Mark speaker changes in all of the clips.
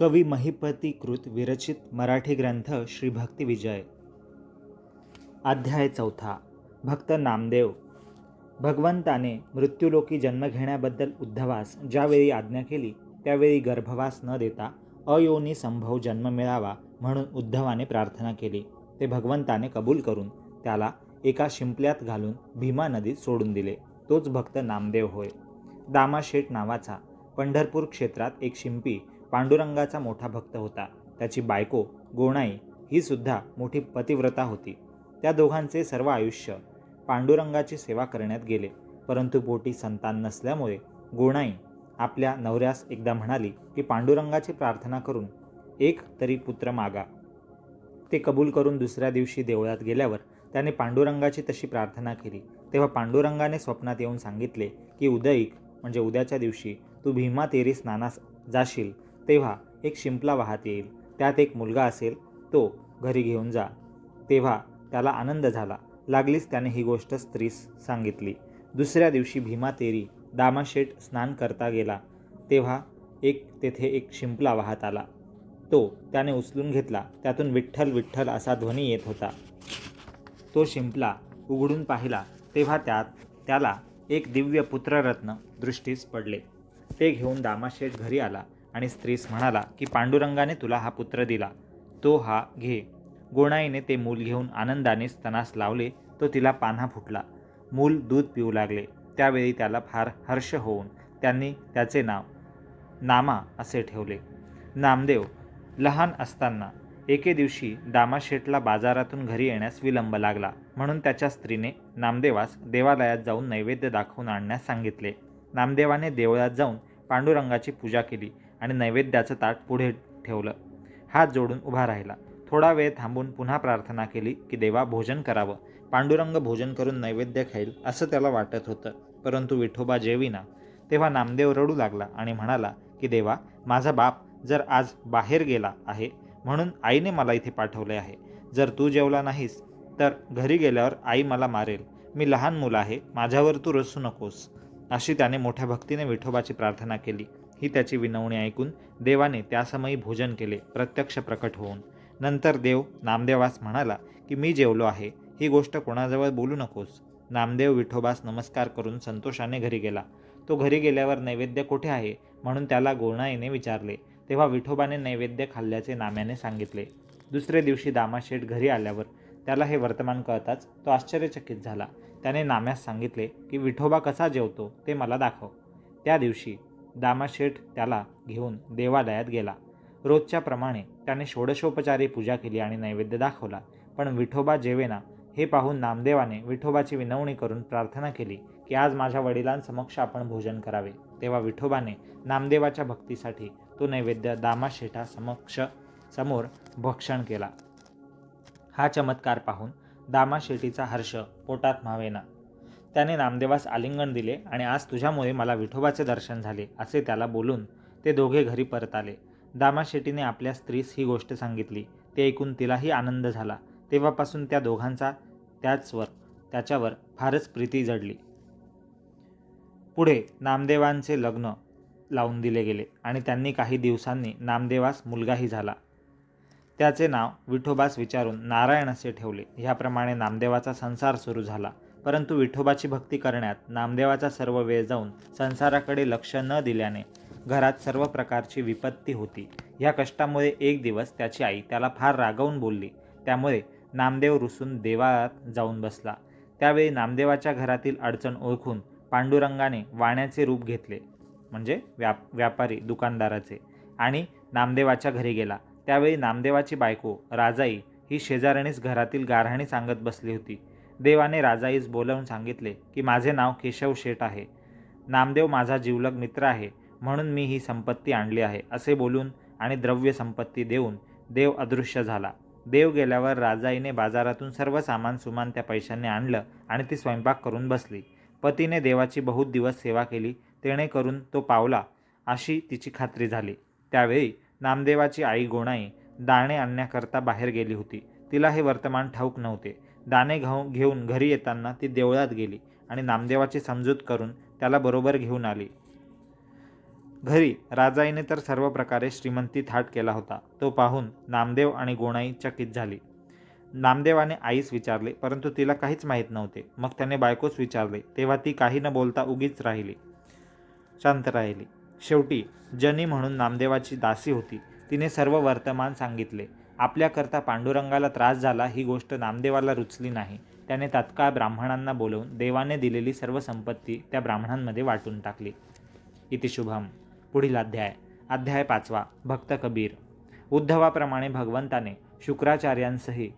Speaker 1: कवी महिपतीकृत विरचित मराठी ग्रंथ श्री भक्ती विजय. अध्याय चौथा. भक्त नामदेव. भगवंताने मृत्यूलोकी जन्म घेण्याबद्दल उद्धवास ज्यावेळी आज्ञा केली त्यावेळी गर्भवास न देता अयोनी संभव जन्म मिळावा म्हणून उद्धवाने प्रार्थना केली. ते भगवंताने कबूल करून त्याला एका शिंपल्यात घालून भीमा नदीत सोडून दिले. तोच भक्त नामदेव होय. दामाशेठ नावाचा पंढरपूर क्षेत्रात एक शिंपी पांडुरंगाचा मोठा भक्त होता. त्याची बायको गोणाई ही सुद्धा मोठी पतिव्रता होती. त्या दोघांचे सर्व आयुष्य पांडुरंगाची सेवा करण्यात गेले. परंतु पोटी संतान नसल्यामुळे गोणाई आपल्या नवऱ्यास एकदा म्हणाली की पांडुरंगाची प्रार्थना करून एक तरी पुत्र मागा. ते कबूल करून दुसऱ्या दिवशी देवळात गेल्यावर त्याने पांडुरंगाची तशी प्रार्थना केली. तेव्हा पांडुरंगाने स्वप्नात येऊन सांगितले की उदयिक म्हणजे उद्याच्या दिवशी तू भीमा तेरी स्नानास जाशील तेव्हा एक शिंपला वाहत येईल. त्यात एक मुलगा असेल तो घरी घेऊन जा. तेव्हा त्याला आनंद झाला. लागलीच त्याने ही गोष्ट स्त्रीस सांगितली. दुसऱ्या दिवशी भीमा तेरी दामाशेठ स्नान करता गेला. तेव्हा एक तेथे एक शिंपला वाहत आला. तो त्याने उचलून घेतला. त्यातून विठ्ठल विठ्ठल असा ध्वनी येत होता. तो शिंपला उघडून पाहिला. तेव्हा त्यात त्याला एक दिव्य पुत्ररत्न दृष्टीस पडले. ते घेऊन दामाशेठ घरी आला. आणि स्त्रीस म्हणाला की पांडुरंगाने तुला हा पुत्र दिला. तो हा घे. गोणाईने ते मूल घेऊन आनंदाने स्तनास लावले तो तिला पान्हा फुटला. मूल दूध पिऊ लागले. त्यावेळी त्याला फार हर्ष होऊन त्यांनी त्याचे नाव नामा असे ठेवले. नामदेव लहान असताना एके दिवशी दामाशेठला बाजारातून घरी येण्यास विलंब लागला. म्हणून त्याच्या स्त्रीने नामदेवास देवालयात जाऊन नैवेद्य दाखवून आणण्यास सांगितले. नामदेवाने देवळात जाऊन पांडुरंगाची पूजा केली. आणि नैवेद्याचं ताट पुढे ठेवलं. हात जोडून उभा राहिला. थोडा वेळ थांबून पुन्हा प्रार्थना केली की देवा भोजन करावं. पांडुरंग भोजन करून नैवेद्य खाईल असं त्याला वाटत होतं. परंतु विठोबा जेविना. तेव्हा नामदेव रडू लागला आणि म्हणाला की देवा माझा बाप जर आज बाहेर गेला आहे म्हणून आईने मला इथे पाठवले आहे. जर तू जेवला नाहीस तर घरी गेल्यावर आई मला मारेल. मी लहान मुलं आहे माझ्यावर तू रसू नकोस. अशी त्याने मोठ्या भक्तीने विठोबाची प्रार्थना केली. ही त्याची विनवणी ऐकून देवाने त्यासमयी भोजन केले प्रत्यक्ष प्रकट होऊन. नंतर देव नामदेवास म्हणाला की मी जेवलो आहे. ही गोष्ट कोणाजवळ बोलू नकोस. नामदेव विठोबास नमस्कार करून संतोषाने घरी गेला. तो घरी गेल्यावर नैवेद्य कुठे आहे? म्हणून त्याला गोणाईने विचारले. तेव्हा विठोबाने नैवेद्य खाल्ल्याचे नाम्याने सांगितले. दुसरे दिवशी दामाशेठ घरी आल्यावर त्याला हे वर्तमान कळताच तो आश्चर्यचकित झाला. त्याने नाम्यास सांगितले की विठोबा कसा जेवतो? ते मला दाखव. त्या दिवशी दामाशेठ त्याला घेऊन देवालयात गेला. रोजच्या प्रमाणे त्याने षोडशोपचारी पूजा केली आणि नैवेद्य दाखवला. पण विठोबा जेवेना हे पाहून नामदेवाने विठोबाची विनवणी करून प्रार्थना केली की आज माझ्या वडिलांसमक्ष आपण भोजन करावे. तेव्हा विठोबाने नामदेवाच्या भक्तीसाठी तो नैवेद्य दामाशेठा समक्ष समोर भक्षण केला. हा चमत्कार पाहून दामाशेठीचा हर्ष पोटात मावेना. त्याने नामदेवास आलिंगन दिले आणि आज तुझ्यामुळे मला विठोबाचे दर्शन झाले असे त्याला बोलून ते दोघे घरी परत आले. दामाशेठीने आपल्या स्त्रीस ही गोष्ट सांगितली. ते ऐकून तिलाही आनंद झाला. तेव्हापासून त्या दोघांचा त्याचवर त्याच्यावर फारच प्रीती जडली. पुढे नामदेवांचे लग्न लावून दिले गेले आणि त्यांनी काही दिवसांनी नामदेवास मुलगाही झाला. त्याचे नाव विठोबास विचारून नारायण असे ठेवले. ह्याप्रमाणे नामदेवाचा संसार सुरू झाला. परंतु विठोबाची भक्ती करण्यात नामदेवाचा सर्व वेळ जाऊन संसाराकडे लक्ष न दिल्याने घरात सर्व प्रकारची विपत्ती होती. ह्या कष्टामुळे एक दिवस त्याची आई त्याला फार रागवून बोलली. त्यामुळे नामदेव रुसून देवाळात जाऊन बसला. त्यावेळी नामदेवाच्या घरातील अडचण ओळखून पांडुरंगाने वाण्याचे रूप घेतले. म्हणजे व्याप व्यापारी दुकानदाराचे. आणि नामदेवाच्या घरी गेला. त्यावेळी नामदेवाची बायको राजाई ही शेजारणीच घरातील गारहाणी सांगत बसली होती. देवाने राजाईस बोलावून सांगितले की माझे नाव केशव शेठ आहे. नामदेव माझा जीवलग मित्र आहे. म्हणून मी ही संपत्ती आणली आहे. असे बोलून आणि द्रव्य संपत्ती देऊन देव अदृश्य झाला. देव गेल्यावर राजाईने बाजारातून सर्व सामान सुमान त्या पैशाने आणलं आणि ती स्वयंपाक करून बसली. पतीने देवाची बहुत दिवस सेवा केली. तेणे करून तो पावला अशी तिची खात्री झाली. त्यावेळी नामदेवाची आई गोणाई दाणे आणण्याकरता बाहेर गेली होती. तिला हे वर्तमान ठाऊक नव्हते. दाणे घाऊ घेऊन घरी येताना ती देवळात गेली आणि नामदेवाची समजूत करून त्याला बरोबर घेऊन आली. घरी राजाईने तर सर्व प्रकारे श्रीमंती थाट केला होता. तो पाहून नामदेव आणि गोणाई चकित झाली. नामदेवाने आईस विचारले परंतु तिला काहीच माहीत नव्हते मग त्याने बायकोच विचारले तेव्हा ती काही न बोलता उगीच राहिली. शांत राहिली. शेवटी जनी म्हणून नामदेवाची दासी होती. तिने सर्व वर्तमान सांगितले. आपल्याकरता पांडुरंगाला त्रास झाला ही गोष्ट नामदेवाला रुचली नाही. त्याने तात्काळ ब्राह्मणांना बोलवून देवाने दिलेली सर्व संपत्ती त्या ब्राह्मणांमध्ये वाटून टाकली. इति शुभम. पुढील अध्याय. अध्याय पाचवा. भक्त कबीर. उद्धवाप्रमाणे भगवंताने शुक्राचार्यांसही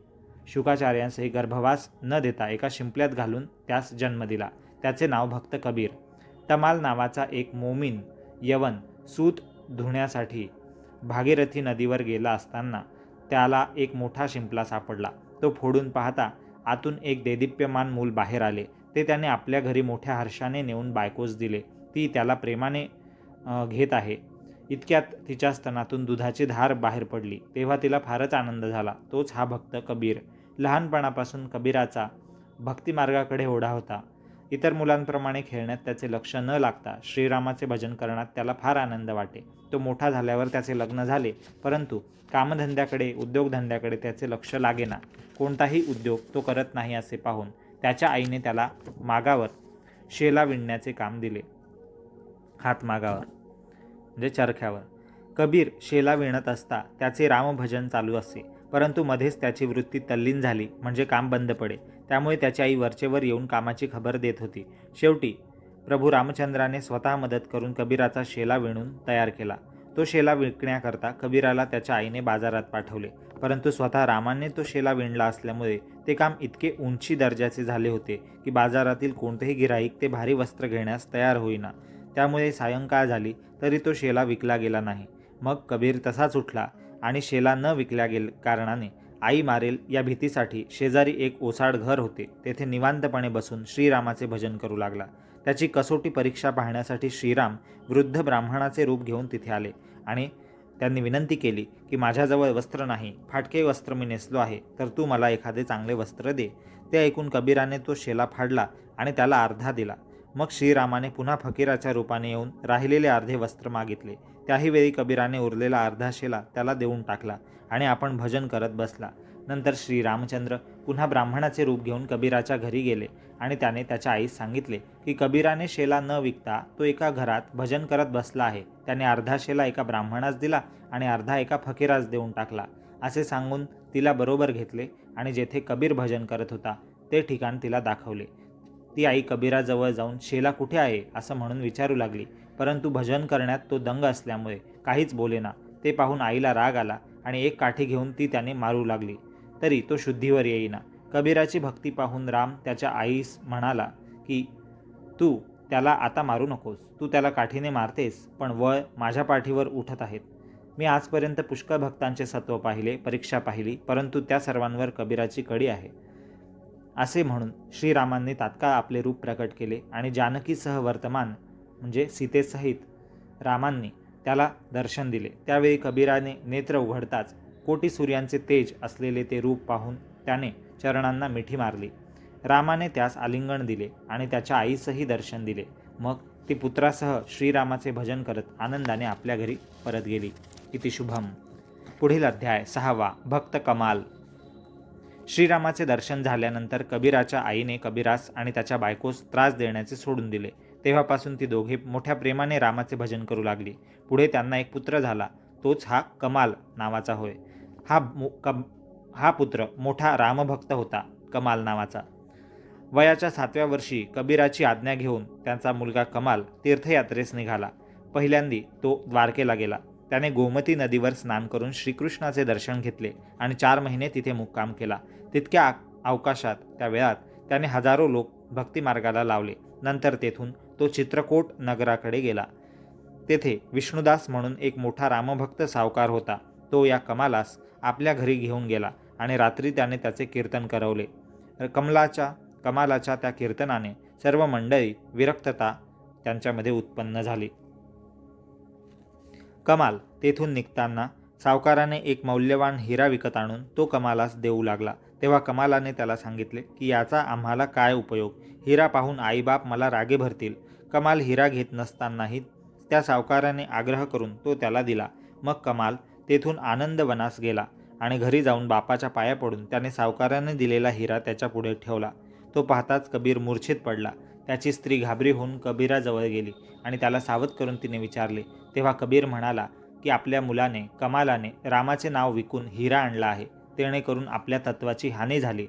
Speaker 1: शुकाचार्यांसही गर्भवास न देता एका शिंपल्यात घालून त्यास जन्म दिला. त्याचे नाव भक्त कबीर. तमाल नावाचा एक मोमीन यवन सूत धुण्यासाठी भागीरथी नदीवर गेला असताना त्याला एक मोठा शिंपला सापडला. तो फोडून पाहता आतून एक देदीप्यमान मूल बाहेर आले. ते त्याने आपल्या घरी मोठ्या हर्षाने नेऊन बायकोस दिले. ती त्याला प्रेमाने घेत आहे. इतक्यात तिच्या स्तनातून दुधाची धार बाहेर पडली. तेव्हा तिला फारच आनंद झाला. तोच हा भक्त कबीर. लहानपणापासून कबीराचा भक्तिमार्गाकडे ओढा होता. इतर मुलांप्रमाणे खेळण्यात त्याचे लक्ष न लागता श्रीरामाचे भजन करण्यात त्याला फार आनंद वाटे. तो मोठा झाल्यावर त्याचे लग्न झाले परंतु कामधंद्याकडे उद्योगधंद्याकडे त्याचे लक्ष लागेना. कोणताही उद्योग तो करत नाही असे पाहून त्याच्या आईने त्याला मागावर शेला विणण्याचे काम दिले. हातमागावर म्हणजे चरख्यावर. कबीर शेला विणत असता त्याचे रामभजन चालू असे परंतु मध्येच त्याची वृत्ती तल्लीन झाली म्हणजे काम बंद पडे. त्यामुळे त्याची आई वरचेवर येऊन कामाची खबर देत होती. शेवटी प्रभू रामचंद्राने स्वतः मदत करून कबीराचा शेला विणून तयार केला. तो शेला विकण्याकरता कबीराला त्याच्या आईने बाजारात पाठवले. परंतु स्वतः रामाने तो शेला विणला असल्यामुळे ते काम इतके उंची दर्जाचे झाले होते की बाजारातील कोणतेही गिराईक ते भारी वस्त्र घेण्यास तयार होईना. त्यामुळे सायंकाळ झाली तरी तो शेला विकला गेला नाही. मग कबीर तसाच उठला आणि शेला न विकल्या गेल कारणाने आई मारेल या भीतीसाठी शेजारी एक ओसाड घर होते. तेथे निवांतपणे बसून श्रीरामाचे भजन करू लागला. त्याची कसोटी परीक्षा पाहण्यासाठी श्रीराम वृद्ध ब्राह्मणाचे रूप घेऊन तिथे आले आणि त्यांनी विनंती केली की माझ्याजवळ वस्त्र नाही फाटके वस्त्र मी नेसलो आहे तर तू मला एखादे चांगले वस्त्र दे. ते ऐकून कबीराने तो शेला फाडला आणि त्याला अर्धा दिला. मग श्रीरामाने पुन्हा फकीराच्या रूपाने येऊन राहिलेले अर्धे वस्त्र मागितले. त्याही वेळी कबीराने उरलेला अर्धा शेला त्याला देऊन टाकला आणि आपण भजन करत बसला. नंतर श्रीरामचंद्र पुन्हा ब्राह्मणाचे रूप घेऊन कबीराच्या घरी गेले आणि त्याने त्याच्या आईस सांगितले की कबीराने शेला न विकता तो एका घरात भजन करत बसला आहे. त्याने अर्धा शेला एका ब्राह्मणास दिला आणि अर्धा एका फकीरास देऊन टाकला. असे सांगून तिला बरोबर घेतले आणि जेथे कबीर भजन करत होता ते ठिकाण तिला दाखवले. ती आई कबीराजवळ जाऊन शेला कुठे आहे? असं म्हणून विचारू लागली. परंतु भजन करण्यात तो दंग असल्यामुळे काहीच बोलेना ते पाहून आईला राग आला आणि एक काठी घेऊन ती त्याने मारू लागली. तरी तो शुद्धीवर येईना. कबीराची भक्ती पाहून राम त्याच्या आईस म्हणाला की तू त्याला आता मारू नकोस. तू त्याला काठीने मारतेस पण वळ माझ्या पाठीवर उठत आहेत. मी आजपर्यंत पुष्कळ भक्तांचे सत्व पाहिले परीक्षा पाहिली परंतु त्या सर्वांवर कबीराची कडी आहे. असे म्हणून श्रीरामांनी तात्काळ आपले रूप प्रकट केले आणि जानकीसह वर्तमान म्हणजे सीतेसहित रामांनी त्याला दर्शन दिले. त्यावेळी कबीराने नेत्र उघडताच कोटी सूर्यांचे तेज असलेले ते रूप पाहून त्याने चरणांना मिठी मारली. रामाने त्यास आलिंगन दिले आणि त्याच्या आईसही दर्शन दिले. मग ती पुत्रासह श्रीरामाचे भजन करत आनंदाने आपल्या घरी परत गेली. इति शुभम. पुढील अध्याय सहावा. भक्त कमाल. श्रीरामाचे दर्शन झाल्यानंतर कबीराच्या आईने कबीरास आणि त्याच्या बायकोस त्रास देण्याचे सोडून दिले. तेव्हापासून ती दोघे मोठ्या प्रेमाने रामाचे भजन करू लागली. पुढे त्यांना एक पुत्र झाला. तोच हा कमाल नावाचा होय. हा कम हा पुत्र मोठा रामभक्त होता कमाल नावाचा. वयाच्या सातव्या वर्षी कबीराची आज्ञा घेऊन त्यांचा मुलगा कमाल तीर्थयात्रेस निघाला. पहिल्यांदी तो द्वारकेला गेला. त्याने गोमती नदीवर स्नान करून श्रीकृष्णाचे दर्शन घेतले आणि चार महिने तिथे मुक्काम केला. तितक्या आ- अवकाशात त्या वेळात त्याने हजारो लोक भक्तिमार्गाला लावले. नंतर तेथून तो चित्रकोट नगराकडे गेला. तेथे विष्णुदास म्हणून एक मोठा रामभक्त सावकार होता. तो या कमालास आपल्या घरी घेऊन गेला आणि रात्री त्याने त्याचे कीर्तन करवले. कमलाच्या कमालाच्या त्या कीर्तनाने सर्व मंडळी विरक्तता त्यांच्यामध्ये उत्पन्न झाली. कमाल तेथून निघताना सावकाराने एक मौल्यवान हिरा विकत आणून तो कमालास देऊ लागला. तेव्हा कमालाने त्याला सांगितले की याचा आम्हाला काय उपयोग? हिरा पाहून आईबाप मला रागे भरतील. कमाल हिरा घेत नसतानाही त्या सावकाराने आग्रह करून तो त्याला दिला. मग कमाल तेथून आनंदवनास गेला आणि घरी जाऊन बापाच्या पाया पडून त्याने सावकाराने दिलेला हिरा त्याच्या पुढे ठेवला. तो पाहताच कबीर मूर्छित पडला. त्याची स्त्री घाबरी होऊन कबीराजवळ गेली आणि त्याला सावध करून तिने विचारले. तेव्हा कबीर म्हणाला की आपल्या मुलाने कमालाने रामाचे नाव विकून हिरा आणला आहे. तेणेकरून आपल्या तत्वाची हानी झाली.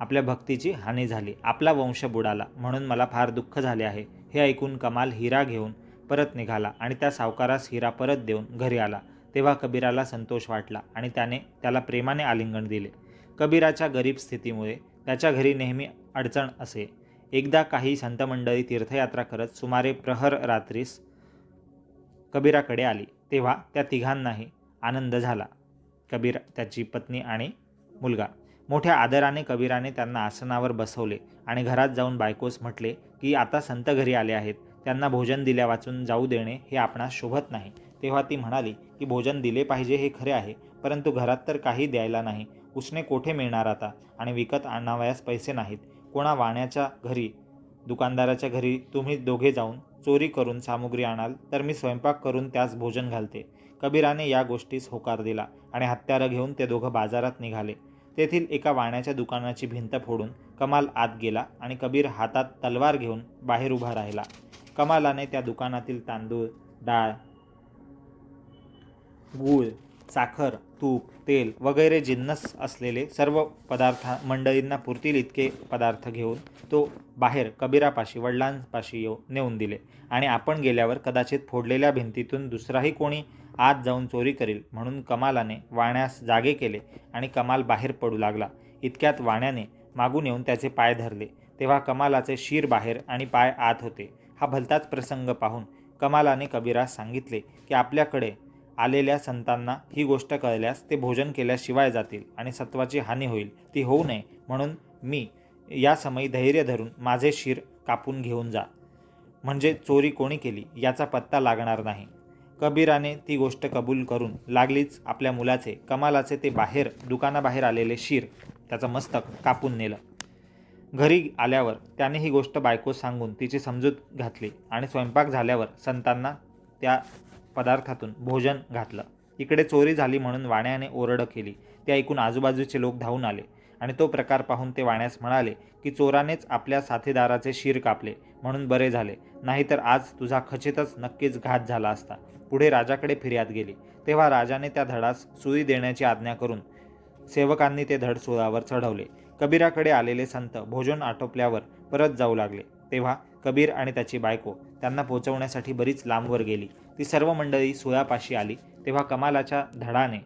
Speaker 1: आपल्या भक्तीची हानी झाली. आपला वंश बुडाला. म्हणून मला फार दुःख झाले आहे. हे ऐकून कमाल हिरा घेऊन परत निघाला आणि त्या सावकारास हिरा परत देऊन घरी आला. तेव्हा कबीराला संतोष वाटला आणि त्याने त्याला प्रेमाने आलिंगन दिले. कबीराच्या गरीब स्थितीमुळे त्याच्या घरी नेहमी अडचण असे. एकदा काही संतमंडळी तीर्थयात्रा करत सुमारे प्रहर रात्रीस कबीराकडे आली. तेव्हा त्या तिघांनाही आनंद झाला. कबीर त्याची पत्नी आणि मुलगा. मोठ्या आदराने कबीराने त्यांना आसनावर बसवले आणि घरात जाऊन बायकोस म्हटले की आता संत घरी आले आहेत. त्यांना भोजन दिल्या वाचून जाऊ देणे हे आपणास शोभत नाही. तेव्हा ती म्हणाली की भोजन दिले पाहिजे हे खरे आहे परंतु घरात तर काही द्यायला नाही. उसने कोठे मिळणार आता? आणि विकत आणावयास पैसे नाहीत. कोणा वाण्याच्या घरी दुकानदाराच्या घरी तुम्ही दोघे जाऊन चोरी करून सामुग्री आणाल तर मी स्वयंपाक करून त्यास भोजन घालते. कबीराने या गोष्टीस होकार दिला आणि हत्यारं घेऊन ते दोघं बाजारात निघाले. तेथील एका वाण्याच्या दुकानाची भिंत फोडून कमाल आत गेला आणि कबीर हातात तलवार घेऊन बाहेर उभा राहिला. कमालाने त्या दुकानातील तांदूळ डाळ गूळ साखर तूप तेल वगैरे जिन्नस असलेले सर्व पदार्थ मंडळींना पुरतील इतके पदार्थ घेऊन तो बाहेर कबीरापाशी वडिलांपाशी येऊ नेऊन दिले. आणि आपण गेल्यावर कदाचित फोडलेल्या भिंतीतून दुसराही कोणी आत जाऊन चोरी करील. म्हणून कमालाने वाण्यास जागे केले आणि कमाल बाहेर पडू लागला. इतक्यात वाण्याने मागून येऊन त्याचे पाय धरले. तेव्हा कमालाचे शीर बाहेर आणि पाय आत होते. हा भलताच प्रसंग पाहून कमालाने कबीरास सांगितले की आपल्याकडे आलेल्या संतांना ही गोष्ट कळल्यास ते भोजन केल्याशिवाय जातील आणि सत्वाची हानी होईल. ती होऊ नये. म्हणून मी या समयी धैर्य धरून माझे शिर कापून घेऊन जा. म्हणजे चोरी कोणी केली याचा पत्ता लागणार नाही. कबीराने ती गोष्ट कबूल करून लागलीच आपल्या मुलाचे कमालाचे ते बाहेर दुकानाबाहेर आलेले शिर त्याचं मस्तक कापून नेलं. घरी आल्यावर त्याने ही गोष्ट बायको सांगून तिची समजूत घातली आणि स्वयंपाक झाल्यावर संतांना त्या पदार्थातून भोजन घातलं. इकडे चोरी झाली म्हणून वाण्याने ओरड केली. ते ऐकून आजूबाजूचे लोक धावून आले आणि तो प्रकार पाहून ते वाण्यास म्हणाले की चोरानेच आपल्या साथीदाराचे शिर कापले म्हणून बरे झाले. नाहीतर आज तुझा खचितच नक्कीच घात झाला असता. पुढे राजाकडे फिर्याद गेली. तेव्हा राजाने त्या धडास सुई देण्याची आज्ञा करून सेवकांनी ते धड सुळावर चढवले. कबीराकडे आलेले संत भोजन आटोपल्यावर परत जाऊ लागले. तेव्हा कबीर आणि त्याची बायको त्यांना पोचवण्यासाठी बरीच लांबवर गेली. ती सर्व मंडळी सुळापाशी आली. तेव्हा कमालाच्या धडाने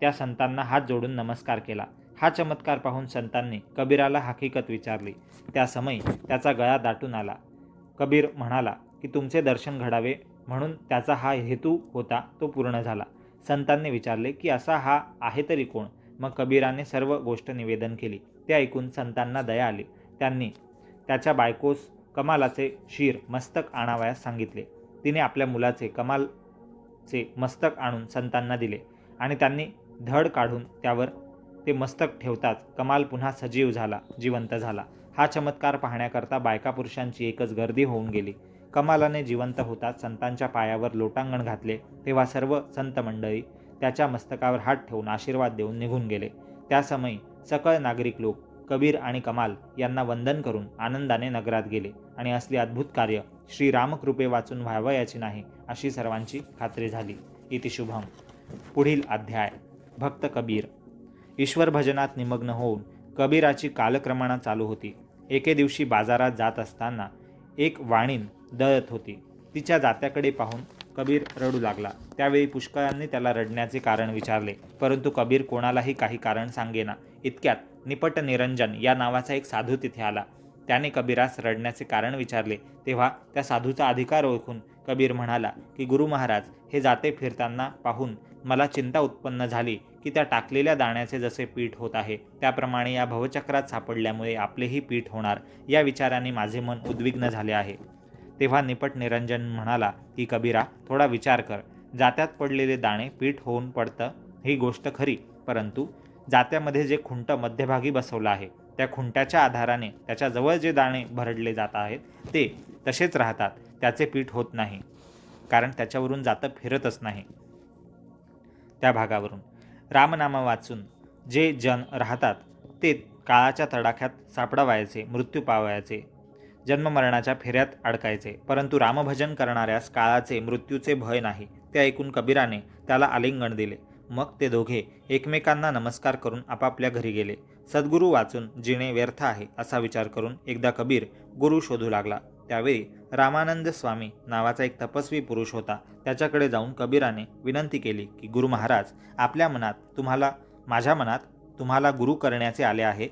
Speaker 1: त्या संतांना हात जोडून नमस्कार केला. हा चमत्कार पाहून संतांनी कबीराला हकीकत विचारली. त्या समयी त्याचा गळा दाटून आला. कबीर म्हणाला की तुमचे दर्शन घडावे? म्हणून त्याचा हा हेतू होता तो पूर्ण झाला. संतांनी विचारले की असा हा आहे तरी कोण? मग कबीराने सर्व गोष्ट निवेदन केली. ते ऐकून संतांना दया आली. त्यांनी त्याच्या बायकोस कमालाचे शीर मस्तक आणावयास सांगितले. तिने आपल्या मुलाचे कमालचे मस्तक आणून संतांना दिले आणि त्यांनी धड काढून त्यावर ते मस्तक ठेवताच कमाल पुन्हा सजीव झाला जिवंत झाला. हा चमत्कार पाहण्याकरता बायका पुरुषांची एकच गर्दी होऊन गेली. कमालाने जिवंत होता संतांच्या पायावर लोटांगण घातले तेव्हा सर्व संत मंडळी त्याच्या मस्तकावर हात ठेवून आशीर्वाद देऊन निघून गेले. त्यासमयी सकळ नागरिक लोक कबीर आणि कमाल यांना वंदन करून आनंदाने नगरात गेले आणि असली अद्भुत कार्य श्री रामकृपे वाचून व्हावयाची नाही अशी सर्वांची खात्री झाली. इति शुभम. पुढील अध्याय. भक्त कबीर. ईश्वर भजनात निमग्न होऊन कबीराची कालक्रमणा चालू होती. एके दिवशी बाजारात जात असताना एक वाणीन दळत होती. तिच्या जात्याकडे पाहून कबीर रडू लागला. त्यावेळी पुष्कळांनी त्याला रडण्याचे कारण विचारले. परंतु कबीर कोणालाही काही कारण सांगेना. इतक्यात निपट निरंजन या नावाचा एक साधू तिथे आला. त्याने कबीरास रडण्याचे कारण विचारले. तेव्हा त्या साधूचा अधिकार ओळखून कबीर म्हणाला की गुरु महाराज हे जाते फिरताना पाहून मला चिंता उत्पन्न झाली की त्या टाकलेल्या दाण्याचे जसे पीठ होत आहे त्याप्रमाणे या भवचक्रात सापडल्यामुळे आपलेही पीठ होणार या विचाराने माझे मन उद्विग्न झाले आहे. तेव्हा निपट निरंजन म्हणाला की कबीरा थोडा विचार कर. जात्यात पडलेले दाणे पीठ होऊन पडतं ही गोष्ट खरी. परंतु जात्यामध्ये जे खुंट मध्यभागी बसवलं आहे त्या खुंट्याच्या आधाराने त्याच्याजवळ जे दाणे भरडले जात आहेत ते तसेच राहतात. त्याचे पीठ होत नाही कारण त्याच्यावरून जातं फिरतच नाही. त्या भागावरून. रामनामा वाचून जे जन राहतात ते काळाच्या तडाख्यात सापडावायचे मृत्यू पावायचे जन्ममरणाच्या फेऱ्यात अडकायचे. परंतु रामभजन करणाऱ्यास काळाचे मृत्यूचे भय नाही. ते ऐकून कबीराने त्याला आलिंगन दिले. मग ते दोघे एकमेकांना नमस्कार करून आपापल्या घरी गेले. सद्गुरू वाचून जिणे व्यर्थ आहे असा विचार करून एकदा कबीर गुरु शोधू लागला. त्यावेळी रामानंद स्वामी नावाचा एक तपस्वी पुरुष होता. त्याच्याकडे जाऊन कबीराने विनंती केली की गुरु महाराज आपल्या मनात तुम्हाला माझ्या मनात तुम्हाला गुरु करण्याचे आले आहे.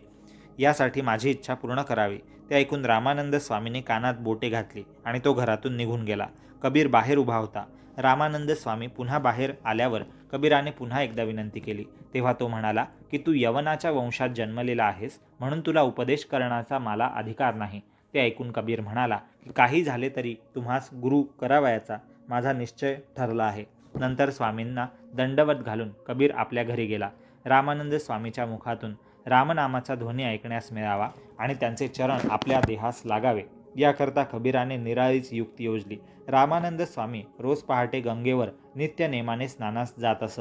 Speaker 1: यासाठी माझी इच्छा पूर्ण करावी. ते ऐकून रामानंद स्वामीने कानात बोटे घातली आणि तो घरातून निघून गेला. कबीर बाहेर उभा होता. रामानंद स्वामी पुन्हा बाहेर आल्यावर कबीराने पुन्हा एकदा विनंती केली. तेव्हा तो म्हणाला की तू यवनाच्या वंशात जन्मलेला आहेस म्हणून तुला उपदेश करण्याचा मला अधिकार नाही. ते ऐकून कबीर म्हणाला की काही झाले तरी तुम्हास गुरु करावयाचा माझा निश्चय ठरला आहे. नंतर स्वामींना दंडवत घालून कबीर आपल्या घरी गेला. रामानंद स्वामीच्या मुखातून रामनामाचा ध्वनी ऐकण्यास मिळावा आणि त्यांचे चरण आपल्या देहास लागावे. याकरता कबीराने निराळीच युक्ती योजली. रामानंद स्वामी रोज पहाटे गंगेवर नित्य नेमाने स्नानास जात असत.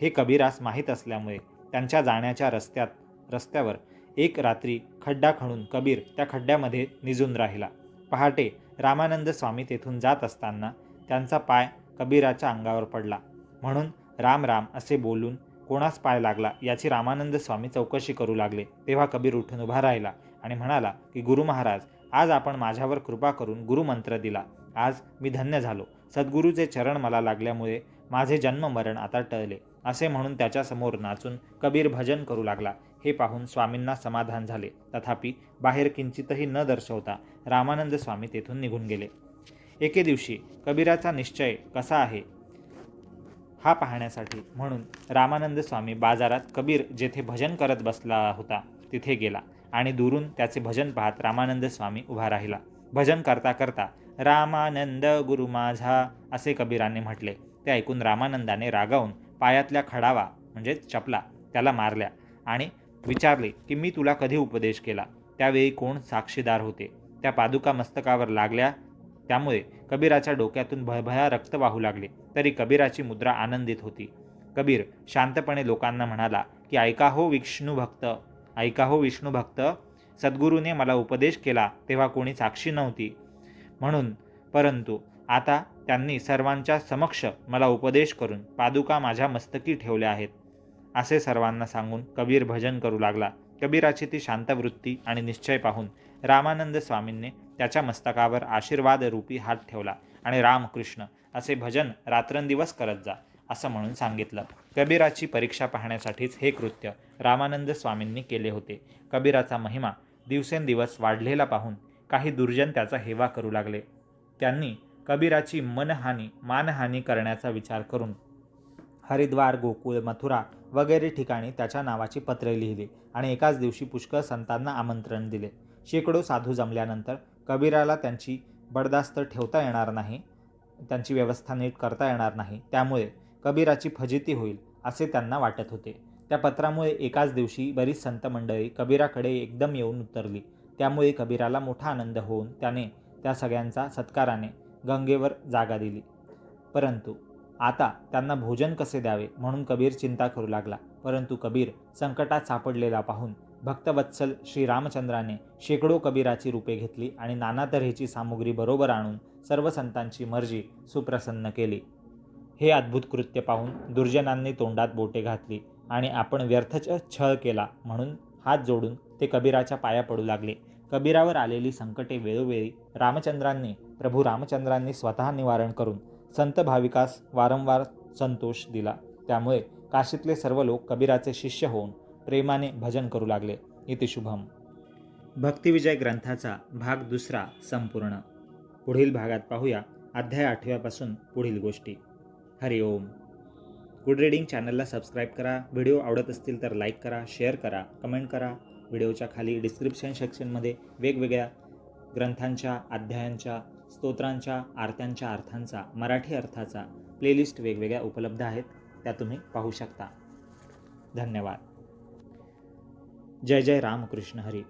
Speaker 1: हे कबीरास माहीत असल्यामुळे त्यांच्या जाण्याच्या रस्त्यात रस्त्यावर एक रात्री खड्डा खणून कबीर त्या खड्ड्यामध्ये निजून राहिला. पहाटे रामानंद स्वामी तेथून जात असताना त्यांचा पाय कबीराच्या अंगावर पडला. म्हणून राम राम असे बोलून कोणास पाय लागला याची रामानंद स्वामी चौकशी करू लागले. तेव्हा कबीर उठून उभा राहिला आणि म्हणाला की गुरु महाराज आज आपण माझ्यावर कृपा करून गुरुमंत्र दिला. आज मी धन्य झालो. सद्गुरूचे चरण मला लागल्यामुळे माझे जन्म मरण आता टळले. असे म्हणून त्याच्यासमोर नाचून कबीर भजन करू लागला. हे पाहून स्वामींना समाधान झाले. तथापि बाहेर किंचितही न दर्शवता रामानंद स्वामी तेथून निघून गेले. एके दिवशी कबीराचा निश्चय कसा आहे? हा पाहण्यासाठी म्हणून रामानंद स्वामी बाजारात कबीर जेथे भजन करत बसला होता तिथे गेला आणि दुरून त्याचे भजन पाहत रामानंद स्वामी उभा राहिला. भजन करता करता रामानंद गुरु माझा असे कबीराने म्हटले. ते ऐकून रामानंदाने रागावून पायातल्या खडावा म्हणजे चपला त्याला मारल्या आणि विचारले की मी तुला कधी उपदेश केला? त्यावेळी कोण साक्षीदार होते? त्या पादुका मस्तकावर लागल्या त्यामुळे कबीराच्या डोक्यातून भयभया रक्त वाहू लागले. तरी कबीराची मुद्रा आनंदित होती. कबीर शांतपणे लोकांना म्हणाला की ऐका हो विष्णू भक्त. ऐका हो विष्णू भक्त. सद्गुरूने मला उपदेश केला तेव्हा कोणी साक्षी नव्हती. म्हणून परंतु आता त्यांनी सर्वांच्या समक्ष मला उपदेश करून पादुका माझ्या मस्तकी ठेवल्या आहेत. असे सर्वांना सांगून कबीर भजन करू लागला. कबीराची ती शांत वृत्ती आणि निश्चय पाहून रामानंद स्वामींनी त्याच्या मस्तकावर आशीर्वाद रूपी हात ठेवला आणि रामकृष्ण असे भजन रात्रंदिवस करत जा असं म्हणून सांगितलं. कबीराची परीक्षा पाहण्यासाठीच हे कृत्य रामानंद स्वामींनी केले होते. कबीराचा महिमा दिवसेंदिवस वाढलेला पाहून काही दुर्जन त्याचा हेवा करू लागले. त्यांनी कबीराची मनहानी मानहानी करण्याचा विचार करून हरिद्वार गोकुळ मथुरा वगैरे ठिकाणी त्याच्या नावाची पत्रे लिहिली आणि एकाच दिवशी पुष्कळ संतांना आमंत्रण दिले. शेकडो साधू जमल्यानंतर कबीराला त्यांची बडदास्त ठेवता येणार नाही त्यांची व्यवस्था नीट करता येणार नाही त्यामुळे कबीराची फजिती होईल असे त्यांना वाटत होते. त्या पत्रामुळे एकाच दिवशी बरीच संत मंडळी कबीराकडे एकदम येऊन उतरली. त्यामुळे कबीराला मोठा आनंद होऊन त्याने त्या सगळ्यांचा सत्काराने गंगेवर जागा दिली. परंतु आता त्यांना भोजन कसे द्यावे म्हणून कबीर चिंता करू लागला. परंतु कबीर संकटात सापडलेला पाहून भक्तवत्सल श्रीरामचंद्राने शेकडो कबीराची रूपे घेतली आणि नाना तऱ्हेची सामुग्री बरोबर आणून सर्व संतांची मर्जी सुप्रसन्न केली. हे अद्भुत कृत्य पाहून दुर्जनांनी तोंडात बोटे घातली आणि आपण व्यर्थच छळ केला म्हणून हात जोडून ते कबीराच्या पाया पडू लागले. कबीरावर आलेली संकटे वेळोवेळी रामचंद्रांनी प्रभू रामचंद्रांनी स्वतः निवारण करून संत भाविकास वारंवार संतोष दिला. त्यामुळे काशीतले सर्व लोक कबीराचे शिष्य होऊन प्रेमाने भजन करू लागले. इति शुभम. भक्तिविजय ग्रंथाचा भाग दुसरा संपूर्ण. पुढील भागात पाहूया अध्याय आठव्यापासून पुढील गोष्टी. हरिओम गुड रीडिंग चॅनलला सबस्क्राईब करा. व्हिडिओ आवडत असतील तर लाईक करा शेअर करा कमेंट करा. व्हिडिओच्या खाली डिस्क्रिप्शन सेक्शनमध्ये वेगवेगळ्या ग्रंथांच्या अध्यायांच्या स्तोत्रांच्या आरत्यांच्या अर्थांचा मराठी अर्थाचा प्लेलिस्ट वेगवेगळ्या उपलब्ध आहेत. त्या तुम्ही पाहू शकता. धन्यवाद. जय जय रामकृष्ण हरी.